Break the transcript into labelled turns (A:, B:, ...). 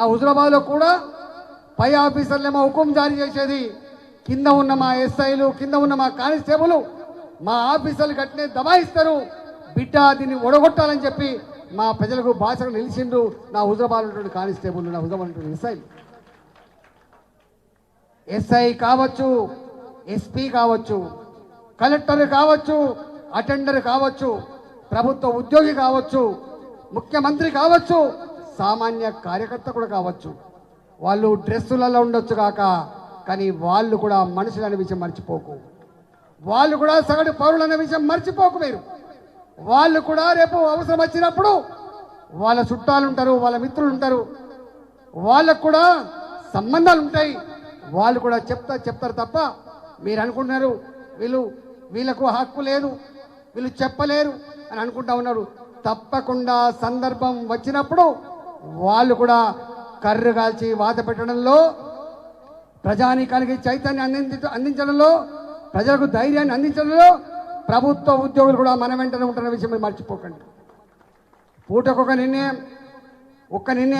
A: ఆ హుజరాబాద్లో కూడా పై ఆఫీసర్లేమో హుకుం జారీ చేసేది. కింద ఉన్న మా ఎస్ఐలు కింద ఉన్న మా కానిస్టేబుల్ మా ఆఫీసర్లు గట్టినే దబాయిస్తారు. బిడ్డ దీన్ని ఒడగొట్టాలని చెప్పి మా ప్రజలకు భాషకు నిలిచిండు నా హుజరాబాద్ ఉన్నటువంటి కానిస్టేబుల్ నా హుజరాబాద్ ఉన్నటువంటి ఎస్ఐలు. ఎస్ఐ కావచ్చు ఎస్పీ కావచ్చు కలెక్టర్ కావచ్చు అటెండర్ కావచ్చు ప్రభుత్వ ఉద్యోగి కావచ్చు ముఖ్యమంత్రి కావచ్చు సామాన్య కార్యకర్త కూడా కావచ్చు. వాళ్ళు డ్రెస్సులలో ఉండొచ్చు కాక కానీ వాళ్ళు కూడా మనుషులు అనే విషయం మర్చిపోకు. వాళ్ళు కూడా సగటు పౌరులు అనే విషయం మర్చిపోకు మీరు. వాళ్ళు కూడా రేపు అవసరం వచ్చినప్పుడు వాళ్ళ చుట్టాలు ఉంటారు వాళ్ళ మిత్రులు ఉంటారు. వాళ్ళకు కూడా సంబంధాలు ఉంటాయి. వాళ్ళు కూడా చెప్తా చెప్తారు తప్ప మీరు అనుకుంటున్నారు వీళ్ళు వీళ్ళకు హక్కు లేదు వీళ్ళు చెప్పలేరు అని అనుకుంటా ఉన్నారు. తప్పకుండా సందర్భం వచ్చినప్పుడు వాళ్ళు కూడా కర్రు కాల్చి వాత పెట్టడంలో ప్రజానీకానికి చైతన్యం అందించ అందించడంలో ప్రజలకు ధైర్యాన్ని అందించడంలో ప్రభుత్వ ఉద్యోగులు కూడా మన వెంటనే ఉంటున్న విషయం మర్చిపోకండి. పూటకొక నిర్ణయం ఒక్క నిర్ణయం